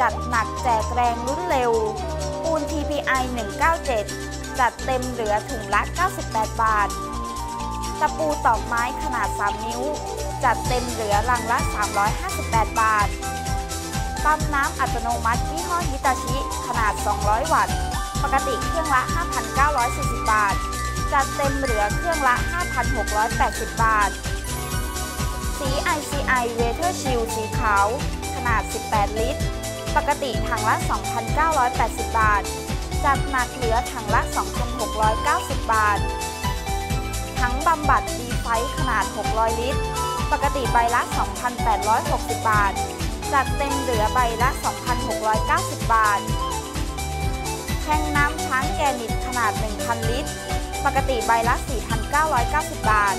จัดหนักแจกแรงลุ้นเร็ว ปูน TPI 197 จัดเต็มเหลือถุงละ 98 บาท ตะปูตอกไม้ขนาด 3 นิ้ว จัดเต็มเหลือลังละ 358 บาท ปั๊มน้ำอัตโนมัติยี่ห้อฮิตาชิ ขนาด 200 วัตต์ ปกติเครื่องละ 5,940 บาท จัดเต็มเหลือเครื่องละ 5,680 บาท สี ICI Water Shield สีขาว ขนาด 18 ลิตร ปกติถังละ 2,980 บาทจัดหนักเหลือถังละ 2,690 บาทถังบำบัดดีไฟขนาด 600 ลิตร ปกติใบละ 2,860 บาทจัดเต็มเหลือใบละ 2,690 บาท แทงน้ำช้างแกนิตขนาด 1,000 ลิตร ปกติใบละ 4,990 บาท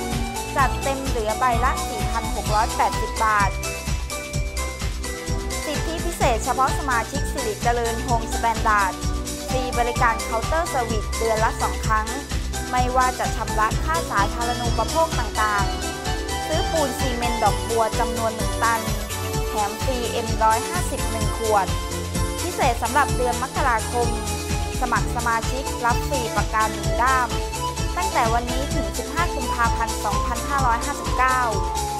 จัดเต็มเหลือใบละ 4,680 บาท พิเศษเฉพาะสมาชิกสิริเจริญโฮมสแตนดาร์ดฟรีบริการเคาน์เตอร์เซอร์วิสเดือนละ 2 ครั้ง ไม่ว่าจะชำระค่าสาธารณูปโภคต่างๆ ซื้อปูนซีเมนต์ดอกบัวจำนวน 1 ตัน แถมฟรี M150 1ขวด พิเศษสำหรับเดือนมกราคม สมัครสมาชิกรับฟรีประกันหนึ่งด้าม ตั้งแต่วันนี้ถึง 15 กุมภาพันธ์ 2559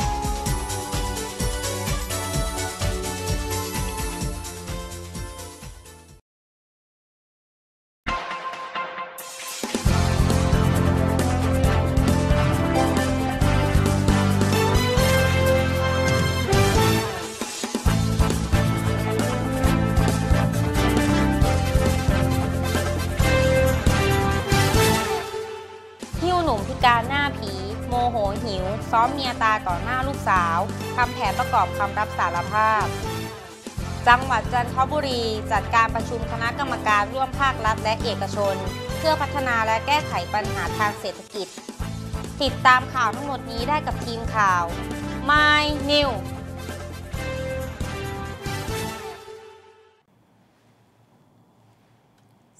าวทำแผนประกอบคำรับสารภาพ จังหวัดจันทบุรีจัดการประชุมคณะกรรมการร่วมภาครัฐและเอกชน เพื่อพัฒนาและแก้ไขปัญหาทางเศรษฐกิจ ติดตามข่าวทั้งหมดนี้ได้กับทีมข่าว My New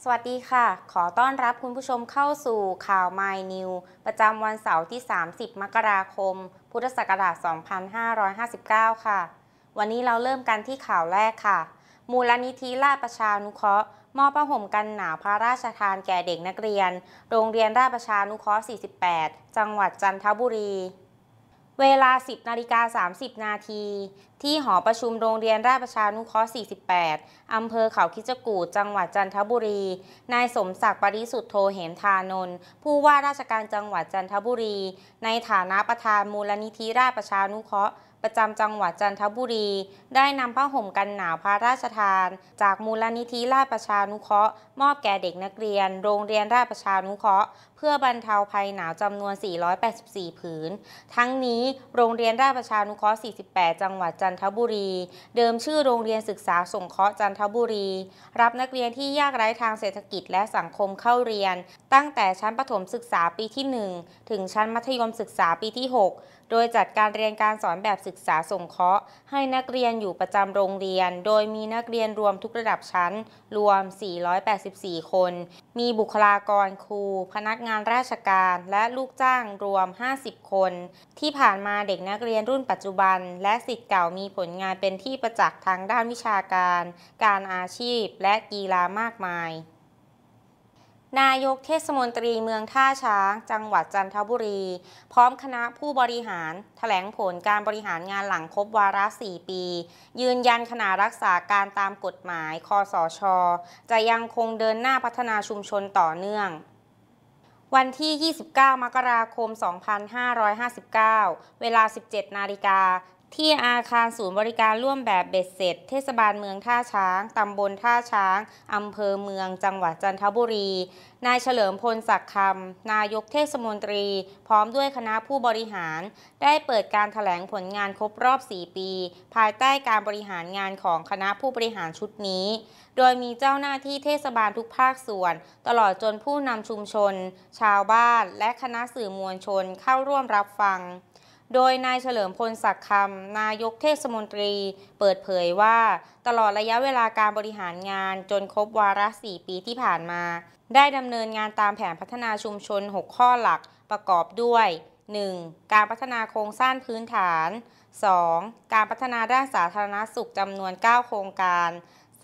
สวัสดีค่ะ ขอต้อนรับคุณผู้ชมเข้าสู่ข่าว My New ประจำวันเสาร์ที่ 30 มกราคม พุทธศักราช 2559 ค่ะ วันนี้เราเริ่มกันที่ข่าวแรกค่ะ มูลนิธิราชประชานุเคราะห์มอบผ้าห่มกันหนาวพระราชทานแก่เด็กนักเรียน โรงเรียนราชประชานุเคราะห์ 48 จังหวัดจันทบุรีเวลา 10 นาฬิกา 30 นาที ที่หอประชุมโรงเรียนราชประชานุเคราะห์ 48 อำเภอเขาคิจกูฏจังหวัดจันทบุรี นายสมศักดิ์ปริสุทธโธเหมทานนท์ผู้ว่าราชการจังหวัดจันทบุรี ในฐานะประธานมูลนิธิราชประชานุเคราะห์ประจำจังหวัดจันทบุรี ได้นำผ้าห่มกันหนาวพระราชทาน จากมูลนิธิราชประชานุเคราะห์ มอบแก่เด็กนักเรียน โรงเรียนราชประชานุเคราะห์ เพื่อบรรเทาภัยหนาวจำนวน 484 ผืน ทั้งนี้โรงเรียนราชประชานุเคราะห์ 48 จังหวัดจันทบุรี เดิมชื่อโรงเรียนศึกษาสงเคราะห์จันทบุรี รับนักเรียนที่ยากไร้ทางเศรษฐกิจและสังคมเข้าเรียน ตั้งแต่ชั้นประถมศึกษาปีที่ 1 ถึงชั้นมัธยมศึกษาปีที่ 6 โดยจัดการเรียนการสอนแบบศึกษาสงเคราะห์ ให้นักเรียนอยู่ประจำโรงเรียน โดยมีนักเรียนรวมทุกระดับชั้น รวม 484 คน มีบุคลากรครู พนักงานราชการและลูกจ้างรวม 50 คน ที่ผ่านมาเด็กนักเรียนรุ่นปัจจุบัน และสิทธิ์เก่ามีผลงานเป็นที่ประจักษ์ทางด้านวิชาการ การอาชีพและกีฬามากมาย นายกเทศมนตรีเมืองท่าช้าง จังหวัดจันทบุรี พร้อมคณะผู้บริหารแถลงผลการบริหารงานหลังครบวาระ 4 ปี ยืนยันขณะรักษาการตามกฎหมาย คอสช จะยังคงเดินหน้าพัฒนาชุมชนต่อเนื่องวันที่ 29 มกราคม 2559 เวลา 17 นาฬิกา ที่อาคารศูนย์บริการร่วมแบบเบ็ดเสร็จ เทศบาลเมืองท่าช้าง ตำบลท่าช้าง อำเภอเมือง จังหวัดจันทบุรี นายเฉลิมพลศักดิ์คำ นายกเทศมนตรี พร้อมด้วยคณะผู้บริหาร ได้เปิดการถแถลงผลงานครบรอบ 4 ปี ภายใต้การบริหารงานของคณะผู้บริหารชุดนี้ โดยมีเจ้าหน้าที่เทศบาลทุกภาคส่วน ตลอดจนผู้นำชุมชน ชาวบ้าน และคณะสื่อมวลชนเข้าร่วมรับฟัง โดยนายเฉลิมพลศักดิ์คำนายกเทศมนตรี เปิดเผยว่า ตลอดระยะเวลาการบริหารงานจนครบวาระ 4 ปีที่ผ่านมา ได้ดำเนินงานตามแผนพัฒนาชุมชน 6 ข้อหลักประกอบด้วย 1. การพัฒนาโครงสร้างพื้นฐาน 2. การพัฒนาด้านสาธารณสุขจำนวน 9 โครงการ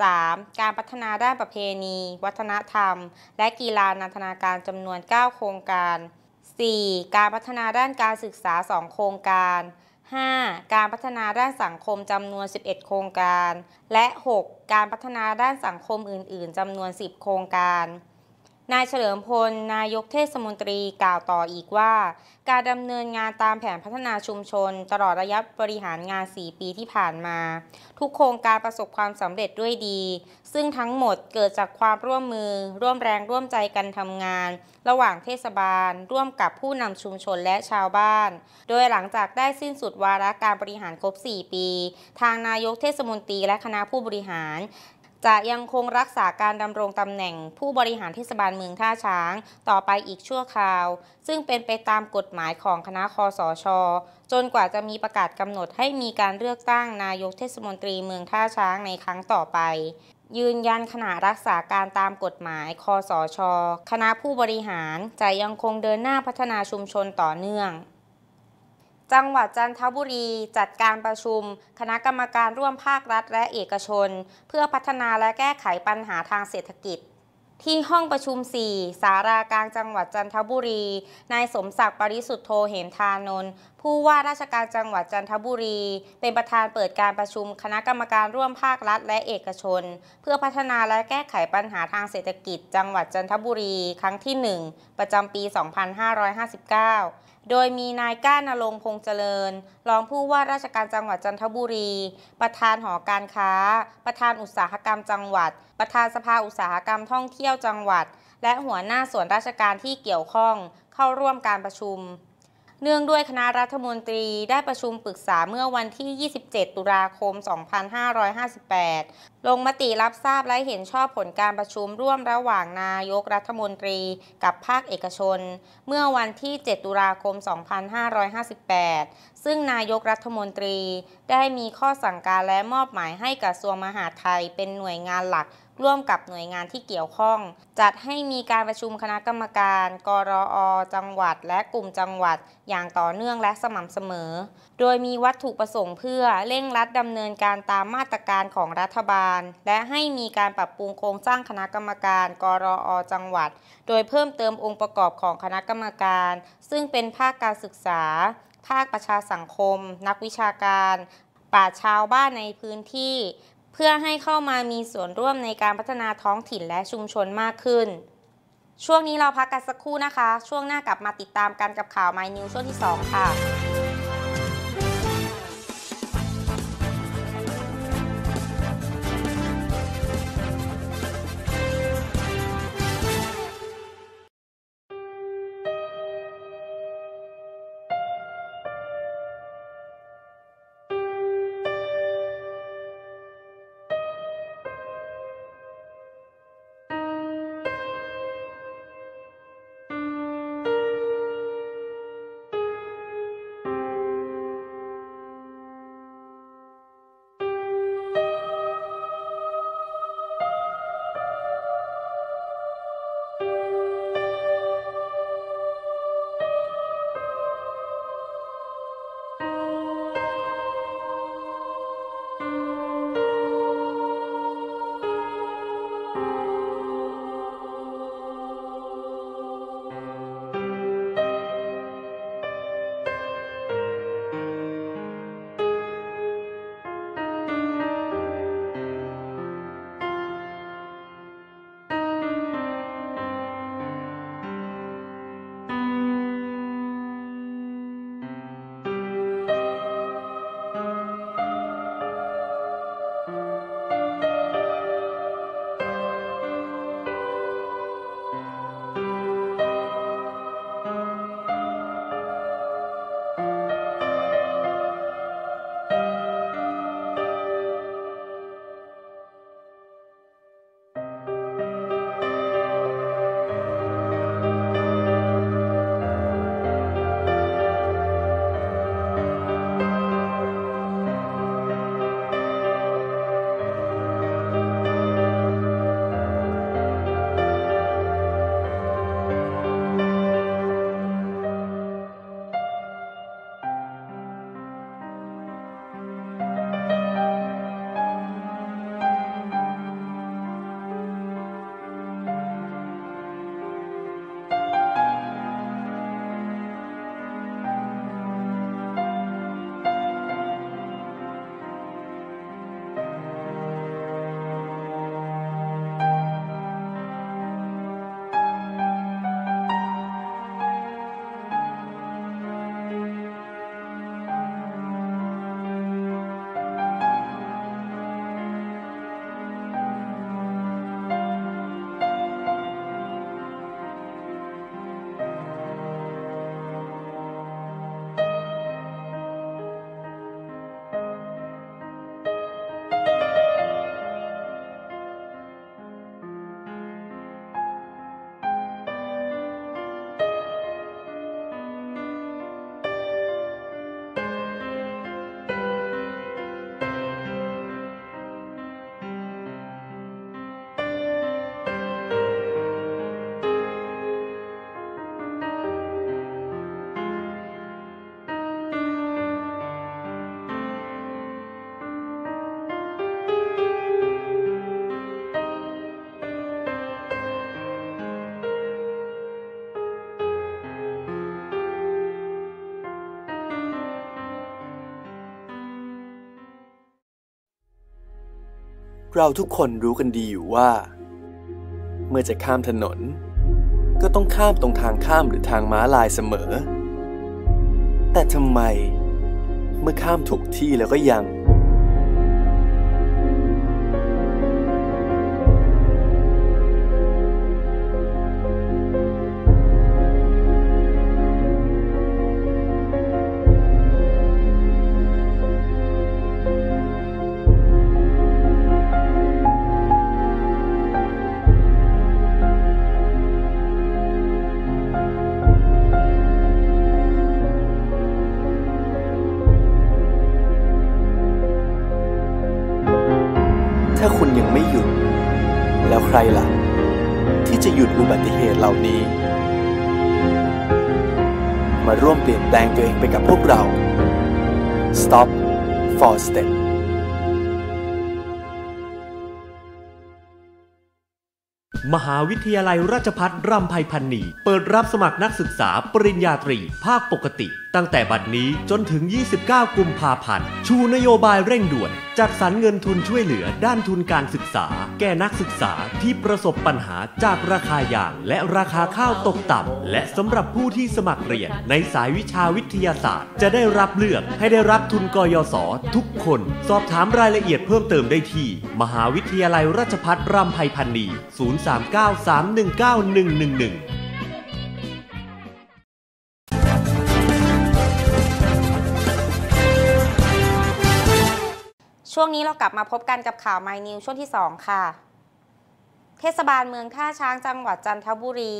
3. การพัฒนาด้านประเพณี วัฒนธรรม และกีฬานันทนาการจำนวน 9 โครงการ 4. การพัฒนาด้านการศึกษา 2 โครงการ 5. การพัฒนาด้านสังคมจำนวน 11 โครงการ และ 6. การพัฒนาด้านสังคมอื่น ๆจำนวน 10 โครงการ นายเฉลิมพล นายกเทศมนตรีกล่าวต่ออีกว่า การดำเนินงานตามแผนพัฒนาชุมชน ตลอดระยะบริหารงาน 4 ปีที่ผ่านมา ทุกโครงการประสบความสำเร็จด้วยดี ซึ่งทั้งหมดเกิดจากความร่วมมือ ร่วมแรงร่วมใจกันทำงาน ระหว่างเทศบาล ร่วมกับผู้นำชุมชนและชาวบ้าน โดยหลังจากได้สิ้นสุดวาระการบริหารครบ 4 ปี ทางนายกเทศมนตรีและคณะผู้บริหาร จะยังคงรักษาการดำรงตำแหน่งผู้บริหารเทศบาลเมืองท่าช้าง ต่อไปอีกชั่วคราว ซึ่งเป็นไปตามกฎหมายของคณะคอสชจนกว่าจะมีประกาศกำหนดให้มีการเลือกตั้งนายกเทศมนตรีเมืองท่าช้างในครั้งต่อไปยืนยันขณะรักษาการตามกฎหมาย คอสชคณะผู้บริหารจะยังคงเดินหน้าพัฒนาชุมชนต่อเนื่อง จังหวัดจันทบุรีจัดการประชุม คณะกรรมการร่วมภาครัฐและเอกชน เพื่อพัฒนาและแก้ไขปัญหาทางเศรษฐกิจ ที่ห้องประชุม 4 สารากลางจังหวัดจันทบุรี นายสมศักดิ์ปริสุทธโธเหมทานนท์ผู้ว่าราชการจังหวัดจันทบุรี เป็นประธานเปิดการประชุม คณะกรรมการร่วมภาครัฐและเอกชน เพื่อพัฒนาและแก้ไขปัญหาทางเศรษฐกิจ จังหวัดจันทบุรี ครั้งที่ 1 ประจำปี 2559 โดยมีนายก้านรงพงษ์เจริญ รองผู้ว่าราชการจังหวัดจันทบุรี ประธานหอการค้า ประธานอุตสาหกรรมจังหวัด ประธานสภาอุตสาหกรรมท่องเที่ยวจังหวัด และหัวหน้าส่วนราชการที่เกี่ยวข้องเข้าร่วมการประชุม เนื่องด้วยคณะรัฐมนตรีได้ประชุมปรึกษาเมื่อวันที่ 27 ตุลาคม 2558 ลงมติรับทราบและเห็นชอบผลการประชุมร่วมระหว่างนายกรัฐมนตรีกับภาคเอกชน เมื่อวันที่ 7 ตุลาคม 2558 ซึ่งนายกรัฐมนตรีได้มีข้อสั่งการและมอบหมายให้กระทรวงมหาดไทยเป็นหน่วยงานหลักร่วมกับหน่วยงานที่เกี่ยวข้อง จัดให้มีการประชุมคณะกรรมการ กรอ จังหวัด และกลุ่มจังหวัด อย่างต่อเนื่องและสม่ำเสมอ โดยมีวัตถุประสงค์เพื่อเร่งรัดดำเนินการตามมาตรการของรัฐบาลและให้มีการปรับปรุงโครงสร้างคณะกรรมการ กรอจังหวัด โดยเพิ่มเติมองค์ประกอบของคณะกรรมการ ซึ่งเป็นภาคการศึกษา ภาคประชาสังคม นักวิชาการปราชญ์ชาวบ้านในพื้นที่ เพื่อให้เข้ามามีส่วนร่วมในการพัฒนาท้องถิ่นและชุมชนมากขึ้น ช่วงนี้เราพักกันสักครู่นะคะ ช่วงหน้ากลับมาติดตามกันกับข่าว My News ช่วงที่ 2 ค่ะ เราทุกคนรู้กันดีอยู่ว่า เมื่อจะข้ามถนน ก็ต้องข้ามตรงทางข้ามหรือทางม้าลายเสมอ แต่ทำไม เมื่อข้ามถูกที่แล้วก็ยัง ถ้าคุณยังไม่หยุด แล้วใครล่ะ ที่จะหยุดอุบัติเหตุเหล่านี้ มาร่วมเปลี่ยนแปลงตัวเองไปกับพวกเรา Stop for Step มหาวิทยาลัยราชพัฒรำไพพันนีเปิดรับสมัครนักศึกษาปริญญาตรี ภาคปกติ ตั้งแต่บัดนี้จนถึง 29 กุมภาพันธ์ ชูนโยบายเร่งด่วน จัดสรรเงินทุนช่วยเหลือด้านทุนการศึกษา แก่นักศึกษาที่ประสบปัญหาจากราคายางและราคาข้าวตกต่ำและสำหรับผู้ที่สมัครเรียนในสายวิชาวิทยาศาสตร์ จะได้รับเลือกให้ได้รับทุนกยศทุกคน สอบถามรายละเอียดเพิ่มเติมได้ที่ มหาวิทยาลัยราชพัฒรำไพพันนี 039319111 วงนี้เรากลับมาพบกันกับข่าว My News ช่วงที่ 2 ค่ะ เทศบาลเมืองท่าช้างจังหวัดจันทบุรี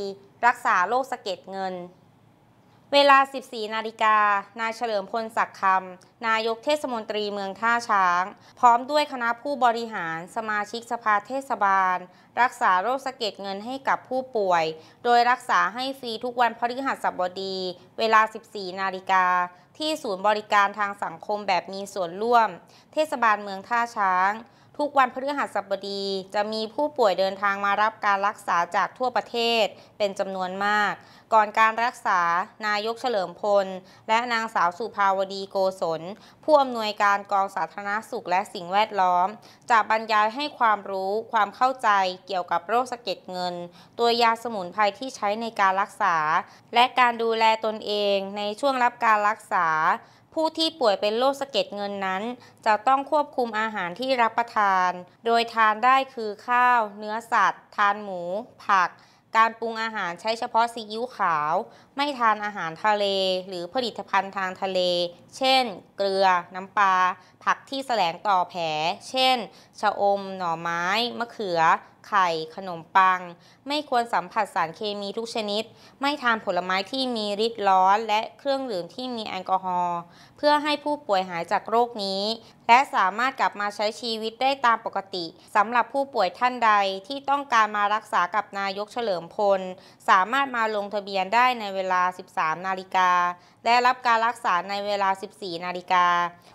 รักษาโรคสะเก็ดเงิน เวลา 14 นาฬิกา นายเฉลิมพลศักดิ์คำ นายกเทศมนตรีเมืองท่าช้าง พร้อมด้วยคณะผู้บริหาร สมาชิกสภาเทศบาล รักษาโรคสะเก็ดเงินให้กับผู้ป่วย โดยรักษาให้ฟรีทุกวันพฤหัสบดี เวลา 14 นาฬิกา ที่ศูนย์บริการทางสังคมแบบมีส่วนร่วม เทศบาลเมืองท่าช้าง ทุกวันพฤหัสบดี จะมีผู้ป่วยเดินทางมารับการรักษาจากทั่วประเทศเป็นจำนวนมาก ก่อนการรักษานายกเฉลิมพล และนางสาวสุภาวดีโกศล ผู้อำนวยการกองสาธารณสุขและสิ่งแวดล้อม จะบรรยายให้ความรู้ความเข้าใจเกี่ยวกับโรคสะเก็ดเงิน ตัวยาสมุนไพรที่ใช้ในการรักษา และการดูแลตนเองในช่วงรับการรักษา ผู้ที่ป่วยเป็นโรคสะเก็ดเงินนั้น จะต้องควบคุมอาหารที่รับประทาน โดยทานได้คือข้าว เนื้อสัตว์ ทานหมู ผัก การปรุงอาหารใช้เฉพาะซีอิ๊วขาว ไม่ทานอาหารทะเล หรือผลิตภัณฑ์ทางทะเล เช่น เกลือ น้ำปลา ผักที่แสลงต่อแผล เช่น ชะอม หน่อไม้ มะเขือ ไข่ ขนมปัง ไม่ควรสัมผัสสารเคมีทุกชนิด ไม่ทานผลไม้ที่มีฤทธิ์ร้อน และเครื่องดื่มที่มีแอลกอฮอล์ เพื่อให้ผู้ป่วยหายจากโรคนี้ และสามารถกลับมาใช้ชีวิตได้ตามปกติ สำหรับผู้ป่วยท่านใดที่ต้องการมารักษากับนายกเฉลิมพล สามารถมาลงทะเบียนได้ในเวลาลา 13 นาฬิกา และรับการรักษาในเวลา 14 นาฬิกา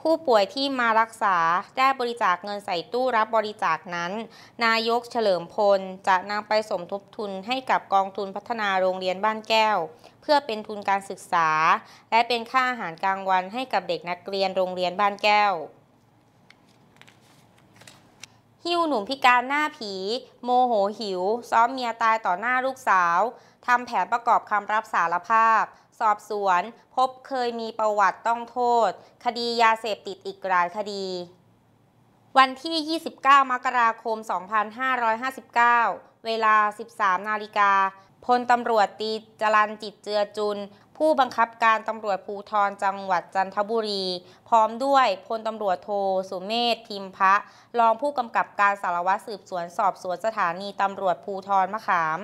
ผู้ป่วยที่มารักษาได้บริจาคเงินใส่ตู้รับบริจาคนั้น นายกเฉลิมพลจะนำไปสมทบทุนให้กับกองทุนพัฒนาโรงเรียนบ้านแก้ว เพื่อเป็นทุนการศึกษา และเป็นค่าอาหารกลางวันให้กับเด็กนักเรียนโรงเรียนบ้านแก้ว หิ้วหนุ่มพิการหน้าผี โมโหหิว ซ้อมเมียตายต่อหน้าลูกสาว ทำแผนประกอบคำรับสารภาพ สอบสวน พบเคยมีประวัติต้องโทษ คดียาเสพติดอีกหลายคดี วันที่ 29 มกราคม 2559 เวลา 13 นาฬิกาพลตำรวจตีจรันจิตเจือจุน ผู้บังคับการตำรวจภูธรจังหวัดจันทบุรี พร้อมด้วยพลตำรวจโทสุเมธทิมพะ รองผู้กำกับการสารวัตรสืบสวนสอบสวนสถานีตำรวจภูธรมะขาม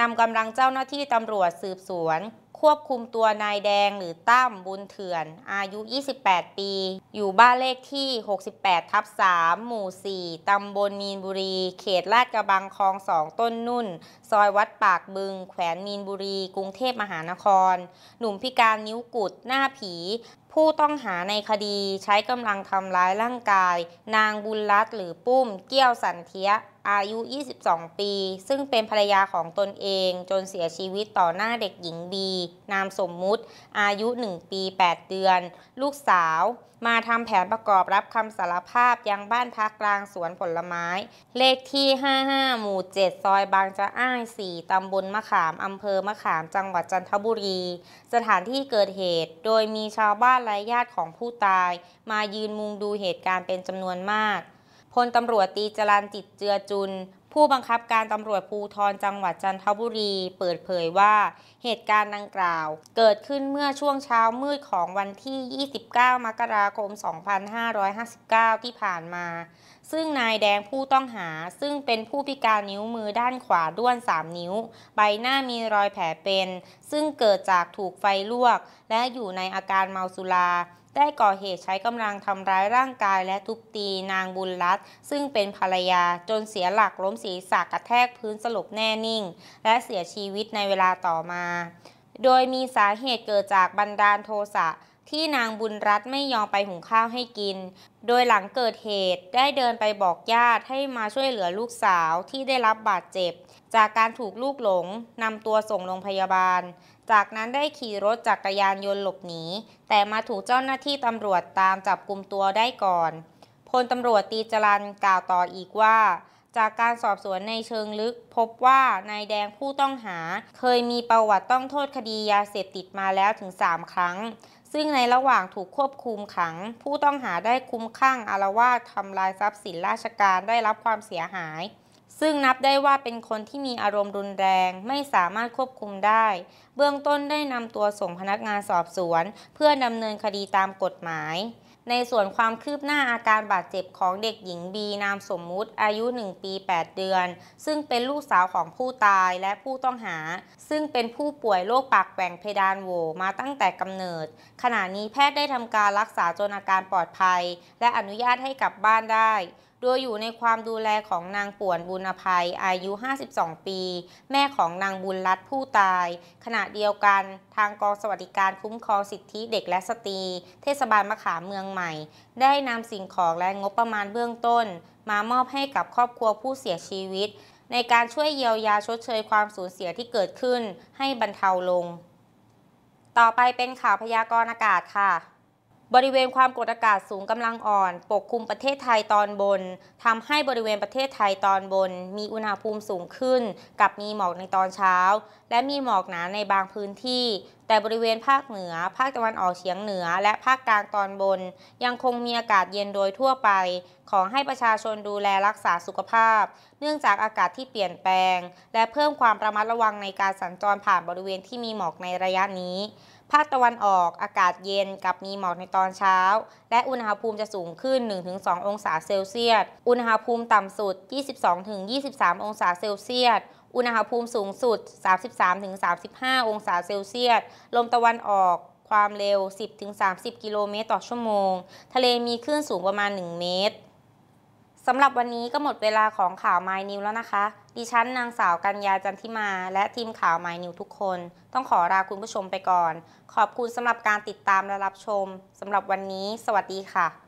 นำกำลังเจ้าหน้าที่ตำรวจสืบสวน ควบคุมตัวนายแดงหรือตั้มบุญเถื่อน อายุ 28 ปี อยู่บ้านเลขที่ 68 ทับ 3 หมู่ 4 ตำบลมีนบุรี เขตลาดกระบังคลอง2ต้นนุ่น ซอยวัดปากบึง แขวนมีนบุรี กรุงเทพมหานคร หนุ่มพิการนิ้วกุด หน้าผี ผู้ต้องหาในคดีใช้กำลังทำร้ายร่างกาย นางบุญรัตน์หรือปุ้ม เกี้ยวสันเทีย อายุ 22 ปี ซึ่งเป็นภรรยาของตนเองจนเสียชีวิตต่อหน้าเด็กหญิงบี นามสมมุติ อายุ 1 ปี 8 เดือน ลูกสาว มาทำแผนประกอบรับคำสารภาพยังบ้านพักกลางสวนผลไม้ เลขที่ 55 หมู่ 7 ซอยบางจะอ้าย 4 ตำบลมะขาม อำเภอมะขาม จังหวัดจันทบุรี สถานที่เกิดเหตุ โดยมีชาวบ้านและญาติของผู้ตาย มายืนมุงดูเหตุการณ์เป็นจำนวนมาก ลตำรวจตีจรันจิตเจือจุน ผู้บังคับการตำรวจภูธรจังหวัดจันทบุรี เปิดเผยว่าเหตุการณ์ดังกล่าว เกิดขึ้นเมื่อช่วงเช้ามืดของวันที่ 29 มกราคม 2559 ที่ผ่านมา ซึ่งนายแดงผู้ต้องหาซึ่งเป็นผู้พิการนิ้วมือด้านขวาด้วน 3 นิ้ว ใบหน้ามีรอยแผลเป็น ซึ่งเกิดจากถูกไฟลวก และอยู่ในอาการเมาสุรา ได้ก่อเหตุใช้กำลังทำร้ายร่างกายและทุบตีนางบุญรัตซึ่งเป็นภรรยาจนเสียหลักล้มศีรษะกระแทกพื้นสลบแน่นิ่ง และเสียชีวิตในเวลาต่อมา โดยมีสาเหตุเกิดจากบันดาลโทสะที่นางบุญรัตไม่ยอมไปหุงข้าวให้กิน โดยหลังเกิดเหตุได้เดินไปบอกญาติให้มาช่วยเหลือลูกสาวที่ได้รับบาดเจ็บ จากการถูกลูกหลงนำตัวส่งโรงพยาบาล จากนั้นได้ขี่รถจักรยานยนต์หลบหนี แต่มาถูกเจ้าหน้าที่ตำรวจตามจับกลุ่มตัวได้ก่อน พลตำรวจตีจรันกล่าวต่ออีกว่า จากการสอบสวนในเชิงลึก พบว่านายแดงผู้ต้องหา เคยมีประวัติต้องโทษคดียาเสพติดมาแล้วถึง 3 ครั้ง ซึ่งในระหว่างถูกควบคุมขัง ผู้ต้องหาได้คุ้มข้างอารวาสทำลายทรัพย์สินราชการได้รับความเสียหาย ซึ่งนับได้ว่าเป็นคนที่มีอารมณ์รุนแรง ไม่สามารถควบคุมได้ เบื้องต้นได้นำตัวส่งพนักงานสอบสวน เพื่อดำเนินคดีตามกฎหมาย ในส่วนความคืบหน้าอาการบาดเจ็บของเด็กหญิงบีนามสมมุติ อายุ 1 ปี 8 เดือน ซึ่งเป็นลูกสาวของผู้ตายและผู้ต้องหา ซึ่งเป็นผู้ป่วยโรคปากแหว่งเพดานโหวมาตั้งแต่กำเนิด ขณะนี้แพทย์ได้ทำการรักษาจนอาการปลอดภัย และอนุญาตให้กลับบ้านได้ โดยอยู่ในความดูแลของนางป่วนบุญภัยอายุ 52 ปี แม่ของนางบุญรัตผู้ตาย ขณะเดียวกันทางกองสวัสดิการคุ้มครองสิทธิเด็กและสตรี เทศบาลมะขามเมืองใหม่ ได้นำสิ่งของและงบประมาณเบื้องต้น มามอบให้กับครอบครัวผู้เสียชีวิต ในการช่วยเยียวยาชดเชยความสูญเสียที่เกิดขึ้นให้บรรเทาลง ต่อไปเป็นข่าวพยากรณ์อากาศค่ะ บริเวณความกดอากาศสูงกำลังอ่อน ปกคลุมประเทศไทยตอนบนทำให้บริเวณประเทศไทยตอนบน มีอุณหภูมิสูงขึ้น กับมีหมอกในตอนเช้า และมีหมอกหนาในบางพื้นที่ แต่บริเวณภาคเหนือ ภาคตะวันออกเฉียงเหนือ และภาคกลางตอนบน ยังคงมีอากาศเย็นโดยทั่วไป ขอให้ประชาชนดูแลรักษาสุขภาพ เนื่องจากอากาศที่เปลี่ยนแปลง และเพิ่มความระมัดระวังในการสัญจรผ่านบริเวณที่มีหมอกในระยะนี้ ภาคตะวันออกอากาศเย็นกับมีหมอกในตอนเช้า และอุณหภูมิจะสูงขึ้น 1-2 องศาเซลเซียส อุณหภูมิต่ำสุด 22-23 องศาเซลเซียส อุณหภูมิสูงสุด 33-35 องศาเซลเซียส ลมตะวันออกความเร็ว 10-30 กิโลเมตรต่อชั่วโมง ทะเลมีคลื่นสูงประมาณ 1 เมตร สำหรับวันนี้ก็หมดเวลาของข่าว My New แล้วนะคะ ดิฉันนางสาวกัญญาจันทิมา และทีมข่าวไมนิวทุกคน ต้องขอลาคุณผู้ชมไปก่อน ขอบคุณสำหรับการติดตามและรับชมสำหรับวันนี้ สวัสดีค่ะ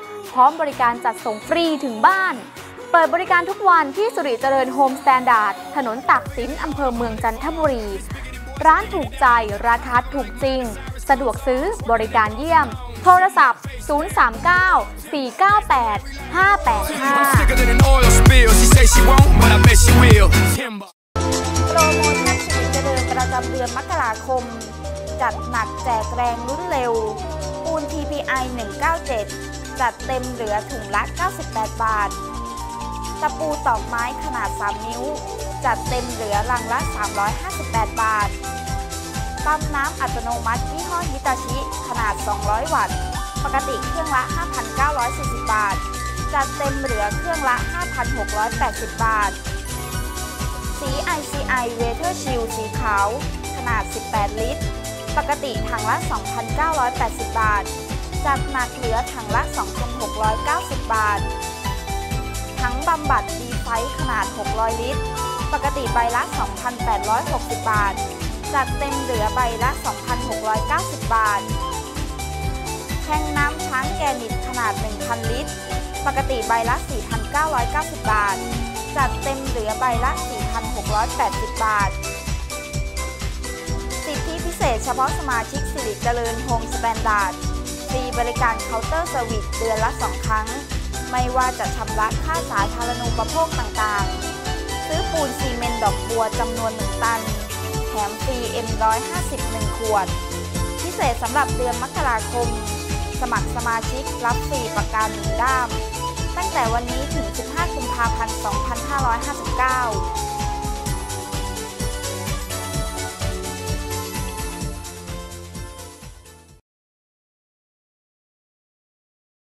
พร้อมบริการจัดส่งฟรีถึงบ้าน เปิดบริการทุกวันที่สุริเจริญโฮมสแตนดาร์ด ถนนตักสินอำเภอเมืองจันทบุรี ร้านถูกใจ ราคาถูกจริง สะดวกซื้อบริการเยี่ยม โทรศัพท์ 039 498 585โปรโมชั่นสิริเจริญประจำเดือนมกราคม จัดหนักแจกแรงรุ่นเร็ว ปูน TPI 197 จัดเต็มเหลือถุงละ 98 บาท ตะปูตอกไม้ขนาด 3 นิ้ว จัดเต็มเหลือลังละ 358 บาท ปั๊มน้ำอัตโนมัติยี่ห้อฮิตาชิ ขนาด 200 วัตต์ ปกติเครื่องละ 5,940 บาท จัดเต็มเหลือเครื่องละ 5,680 บาท สี ICI Water Shield สีขาว ขนาด 18 ลิตร ปกติถังละ 2,980 บาท จัดหนักเหลือถังละ 2,690 บาทถังบำบัดดีไฟขนาด 600 ลิตร ปกติใบละ 2,860 บาท จัดเต็มเหลือใบละ 2,690 บาท แทงน้ำช้างแกนิตขนาด 1,000 ลิตร ปกติใบละ 4,990 บาท จัดเต็มเหลือใบละ 4,680 บาทสิทธิพิเศษเฉพาะสมาชิกสิริเจริญโฮมสแตนดาร์ด ฟรีบริการเคาน์เตอร์เซอร์วิสเดือนละ 2 ครั้ง ไม่ว่าจะชำระค่าสาธารณูปโภคต่างๆ ซื้อปูนซีเมนต์ดอกบัวจำนวน 1 ตัน แถมฟรี M150 1ขวด พิเศษสำหรับเดือนมกราคม สมัครสมาชิกรับฟรีประกันหนึ่งด้าม ตั้งแต่วันนี้ถึง 15 กุมภาพันธ์ 2559